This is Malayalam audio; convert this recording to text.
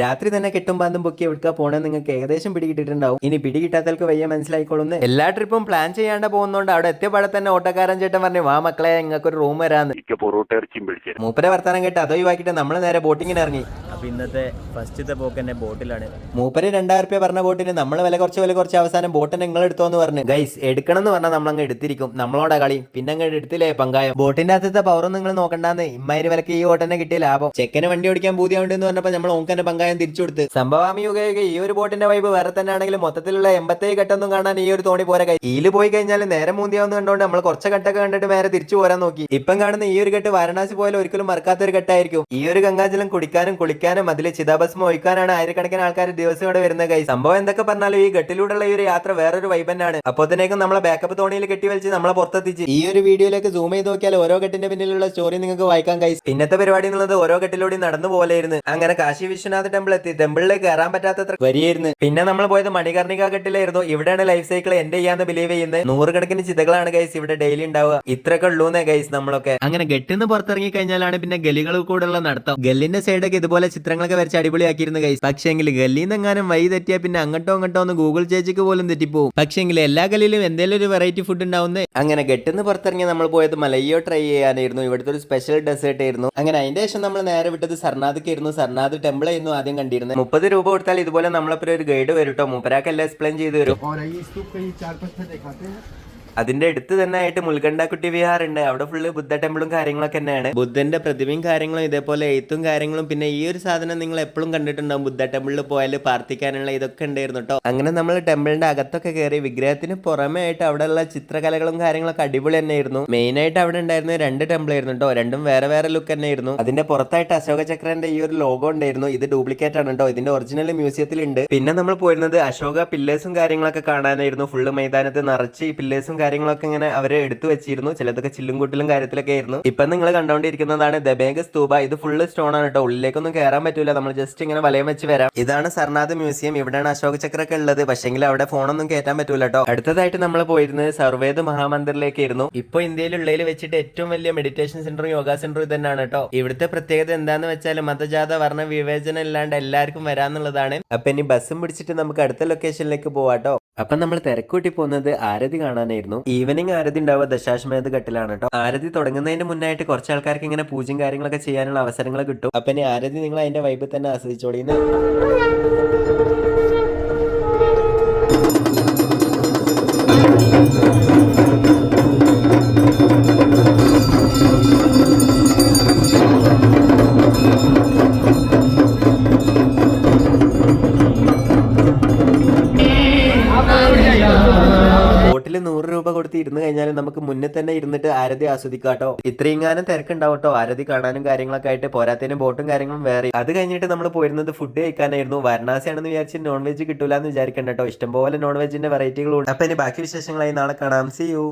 രാത്രി തന്നെ കെട്ടും പാന്തും പൊക്കി എവിടുക്കാ പോണേ നിങ്ങൾക്ക് ഏകദേശം പിടികിട്ടിട്ടുണ്ടാവും. ഇനി പിടി കിട്ടാത്തവർക്ക് വയ്യ മനസ്സിലായിക്കോളുന്നു. എല്ലാ ട്രിപ്പും പ്ലാൻ ചെയ്യാണ്ട് പോകുന്നോണ്ട് അവിടെ എത്തിയപാടെ തന്നെ ഓട്ടക്കാരൻ ചേട്ടൻ പറഞ്ഞു വാ മക്കളെ നിങ്ങൾക്ക് ഒരു റൂം വരാന്ന് മൂപ്പരെ വർത്താനം കേട്ട് അതോ ഒഴിവാക്കിയിട്ട് നമ്മൾ നേരെ ബോട്ടിങ്ങിന് ഇറങ്ങി. അപ്പൊ ഇന്നത്തെ ഫസ്റ്റത്തെ പോക്ക് തന്നെ ബോട്ടിലാണ്. മൂപ്പര് രണ്ടായിരം റുപ്യ പറഞ്ഞ ബോട്ടിന് നമ്മൾ വില കുറച്ച് വില കുറച്ച് അവസാനം ബോട്ട് നിങ്ങൾ എടുത്തോ എന്ന് പറഞ്ഞു. ഗൈസ് എടുക്കണം എന്ന് പറഞ്ഞാൽ നമ്മൾ അങ്ങ് എടുത്തിരിക്കും. നമ്മളോടെ കളി. പിന്നെ അങ്ങ് എടുത്തില്ലേ പങ്കായം. ബോട്ടിന്റെ അകത്തെ പവറും നിങ്ങൾ നോക്കണ്ടാന്ന്. ഇമ്മാര് വിലക്ക് ഈ ഓട്ടനെ കിട്ടിയ ലാഭം. ചെക്കന് വണ്ടി ഓടിക്കാൻ പൂതിയാവുണ്ട് എന്ന് പറഞ്ഞപ്പോൾ നമ്മൾ ഓങ്കന്റെ പങ്കായം തിരിച്ചു കൊടുത്ത്. സംഭവാമി യുഗയുഗ ഈ ഒരു ബോട്ടിന്റെ വൈബ് വേറെ തന്നെ ആണെങ്കിലും മൊത്തത്തിലുള്ള എൺപത്തേഴ് ഘട്ടമൊന്നും കാണാൻ ഈ ഒരു തോണി പോരാ. ഈൽ പോയി കഴിഞ്ഞാൽ നേരെ മൂന്തിയാവുന്ന കണ്ടോണ്ട് നമ്മൾ കുറച്ച് ഘട്ടമൊക്കെ കണ്ടിട്ട് നേരെ തിരിച്ചു പോരാൻ നോക്കി. ഇപ്പം കാണുന്ന ഈ ഒരു ഘട്ട് വാരണാസി പോലെ ഒരിക്കലും മറക്കാത്ത ഒരു ഘട്ടമായിരിക്കും ഈ ഒരു ഗംഗാജലം കുടിക്കാനും കുളിക്കാനും അതിൽ ചിതാഭസ്മം ഒഴിക്കാനാണ് ആയിരക്കണക്കിന് ആൾക്കാർ ദിവസം ഇവിടെ വരുന്നത് കൈ സംഭവം എന്തൊക്കെ പറഞ്ഞാലും ഈ ഗട്ടിലൂടെയുള്ള ഈ ഒരു യാത്ര വേറൊരു വൈബന്നാണ് അപ്പോ അപ്പോഴത്തേക്കും നമ്മളെ ബാക്കപ്പ് തോണിയിൽ കെട്ടി വലിച്ച് നമ്മളെ പുറത്തെത്തിച്ച്. ഈ ഒരു വീഡിയോയിലേക്ക് സൂം ചെയ്ത് നോക്കിയാൽ ഓരോ ഘട്ടിന്റെ പിന്നിലുള്ള സ്റ്റോറി നിങ്ങൾക്ക് വായിക്കാൻ കൈ പിന്നത്തെ പരിപാടി എന്നുള്ളത് ഓരോ ഘട്ടിലൂടെ നടന്നു പോലെയായിരുന്നു അങ്ങനെ കാശി വിശ്വനാഥ ടെമ്പിൾ എത്തി. ടെമ്പിളിലേക്ക് കയറാൻ പറ്റാത്തത്ര വരിയായിരുന്നു. പിന്നെ നമ്മൾ പോയത് മണികർണിക ഘട്ടിലായിരുന്നു ഇവിടെയാണ് ലൈഫ് സൈക്കിൾ എന്റെ ചെയ്യാന്ന് ബിലീവ് ചെയ്യുന്നത്. നൂറുകണക്കിന് ചിതകളാണ് ഗൈസ് ഇവിടെ ഡെയിലി ഉണ്ടാവുക. ഇത്രയൊക്കെ ഉള്ളൂന്നേ ഗൈസ് നമ്മളൊക്കെ. അങ്ങനെ ഗട്ടിന്ന് പുറത്തിറങ്ങി കഴിഞ്ഞാലാണ് പിന്നെ ഗലികൾ കൂടെയുള്ള നടത്തം. ഗല്ലിന്റെ സൈഡൊക്കെ ഇതുപോലെ ചിത്രങ്ങളൊക്കെ വരച്ച് അടിപൊളിയാക്കിയിരുന്നു ഗൈസ് പക്ഷേങ്കിൽ ഗല്ലിന്ന് എങ്ങാനും വഴി തെറ്റിയാൽ പിന്നെ അങ്ങോട്ടോ അങ്ങോട്ടോ ഒന്ന് ഗൂഗിൾ ചേച്ചിക്ക് പോലും തെറ്റിപ്പോവും. പക്ഷേങ്കിൽ എല്ലാ ഗലിയിലും എന്തെങ്കിലും ഒരു വെറൈറ്റി ഫുഡ് ഉണ്ടാവുന്നേ. അങ്ങനെ ഗട്ടിന്ന് പുറത്തിറങ്ങി നമ്മൾ പോയത് മലയോ ട്രൈ ചെയ്യാനായിരുന്നു. ഇവിടുത്തെ ഒരു സ്പെഷ്യൽ ഡെസേർട്ട് ആയിരുന്നു. അങ്ങനെ അതിന്റെ ശേഷം നമ്മൾ നേരെ വിട്ടത് സർനാഥ്ക്കായിരുന്നു. സർനാഥ് ടെമ്പിൾ ആയിരുന്നു ആദ്യം കണ്ടിരുന്നത്. മുപ്പത് രൂപ കൊടുത്താൽ ഇതുപോലെ നമ്മളെ ഒരു ഗൈഡ് വരും കേട്ടോ മൂപ്പരാക്കെല്ലാം എക്സ്പ്ലെയിൻ ചെയ്തു തരും. അതിന്റെ അടുത്ത് തന്നെ ആയിട്ട് മുൽക്കണ്ടാക്കുട്ടി വിഹാർ ഉണ്ട് അവിടെ ഫുള്ള് ബുദ്ധ ടെമ്പിളും കാര്യങ്ങളൊക്കെ തന്നെയാണ്. ബുദ്ധന്റെ പ്രതിമയും കാര്യങ്ങളും ഇതേപോലെ എയ്ത്തും കാര്യങ്ങളും പിന്നെ ഈ ഒരു സാധനം നിങ്ങൾ എപ്പോഴും കണ്ടിട്ടുണ്ടാവും. ബുദ്ധ ടെമ്പിളിൽ പോയാൽ പ്രാർത്ഥിക്കാനുള്ള ഇതൊക്കെ ഉണ്ടായിരുന്നു കേട്ടോ അങ്ങനെ നമ്മൾ ടെമ്പിളിന്റെ അകത്തൊക്കെ കയറി വിഗ്രഹത്തിന് പുറമേ ആയിട്ട് അവിടെയുള്ള ചിത്രകലകളും കാര്യങ്ങളൊക്കെ അടിപൊളി തന്നെയായിരുന്നു. മെയിൻ ആയിട്ട് അവിടെ ഉണ്ടായിരുന്ന രണ്ട് ടെമ്പിൾ ആയിരുന്നു കേട്ടോ രണ്ടും വേറെ വേറെ ലുക്ക് തന്നെ ആയിരുന്നു അതിന്റെ പുറത്തായിട്ട് അശോക ചക്രന്റെ ഈ ഒരു ലോഗോ ഉണ്ടായിരുന്നു. ഇത് ഡ്യൂപ്ലിക്കേറ്റ് ആണ് കേട്ടോ ഇതിന്റെ ഒറിജിനൽ മ്യൂസിയത്തിൽ ഉണ്ട് പിന്നെ നമ്മൾ പോയിരുന്നത് അശോക പില്ലേഴ്സും കാര്യങ്ങളൊക്കെ കാണാനായിരുന്നു. ഫുള്ള് മൈതാനത്ത് നിറച്ച് പില്ലേഴ്സും കാര്യങ്ങളൊക്കെ ഇങ്ങനെ അവരെ എടുത്തു വെച്ചിരുന്നു. ചിലതൊക്കെ ചില്ലും കൂട്ടിലും കാര്യത്തിലൊക്കെ ആയിരുന്നു. ഇപ്പൊ നിങ്ങൾ കണ്ടുകൊണ്ടിരിക്കുന്നതാണ് ദബേഗ സ്തൂപ ഇത് ഫുള്ള് സ്റ്റോൺ ആണ് കേട്ടോ. ഉള്ളിലേക്കൊന്നും കയറാൻ പറ്റൂല. നമ്മൾ ജസ്റ്റ് ഇങ്ങനെ വലയം വെച്ച് വരാം. ഇതാണ് സർനാഥ് മ്യൂസിയം. ഇവിടെയാണ് അശോക ചക്രൊക്കെ ഉള്ളത്. പക്ഷെങ്കിൽ അവിടെ ഫോണൊന്നും കയറ്റാൻ പറ്റൂല കേട്ടോ. അടുത്തതായിട്ട് നമ്മൾ പോയിരുന്നത് സർവേദ് മഹാമന്ദിറിലേക്കായിരുന്നു. ഇപ്പൊ ഇന്ത്യയിലുള്ളതിൽ വെച്ചിട്ട് ഏറ്റവും വലിയ മെഡിറ്റേഷൻ സെന്ററും യോഗ സെന്ററും ഇതന്നെയാണ് തന്നെയാണ് കേട്ടോ. ഇവിടുത്തെ പ്രത്യേകത എന്താന്ന് വെച്ചാൽ മതജാത വർണ വിവേചനം ഇല്ലാണ്ട് എല്ലാവർക്കും വരാന്നുള്ളതാണ്. അപ്പൊ ഇനി ബസ്സും പിടിച്ചിട്ട് നമുക്ക് അടുത്ത ലൊക്കേഷനിലേക്ക് പോവാട്ടോ അപ്പൊ നമ്മൾ തിരക്കൂട്ടി പോകുന്നത് ആരതി കാണാനായിരുന്നു. ഈവനിങ് ആരതി ഉണ്ടാവുക ദശാശ്മേധ ഘട്ടിലാണ് കേട്ടോ ആരതി തുടങ്ങുന്നതിന് മുന്നായിട്ട് കുറച്ച് ആൾക്കാർക്ക് ഇങ്ങനെ പൂജയും കാര്യങ്ങളൊക്കെ ചെയ്യാനുള്ള അവസരങ്ങൾ കിട്ടും. അപ്പൊ ഇനി ആരതി നിങ്ങൾ അതിന്റെ വൈബ് തന്നെ ആസ്വദിച്ചോളിന്ന്. ബോട്ടിൽ നൂറ് രൂപ കൊടുത്ത് ഇരുന്ന് കഴിഞ്ഞാൽ നമുക്ക് മുന്നേ തന്നെ ഇരുന്നിട്ട് ആരതി ആസ്വദിക്കാട്ടോ ഇത്രയും കാലം തിരക്കുണ്ടാവട്ടോ ആരതി കാണാനും കാര്യങ്ങളൊക്കെ ആയിട്ട് പോരാത്തതിനും ബോട്ടും കാര്യങ്ങളും വേറെ. അത് കഴിഞ്ഞിട്ട് നമ്മൾ പോയിരുന്നത് ഫുഡ് കഴിക്കാനായിരുന്നു. വാരണാസി ആണെന്ന് വിചാരിച്ച് നോൺ വെജ് കിട്ടൂല എന്ന് വിചാരിക്കണ്ട കേട്ടോ. ഇഷ്ടംപോലെ നോൺ വെജിന്റെ വെറൈറ്റികളുണ്ട് അപ്പൊ ഇനി ബാക്കി വിശേഷങ്ങളായി നാളെ കാണാം. C U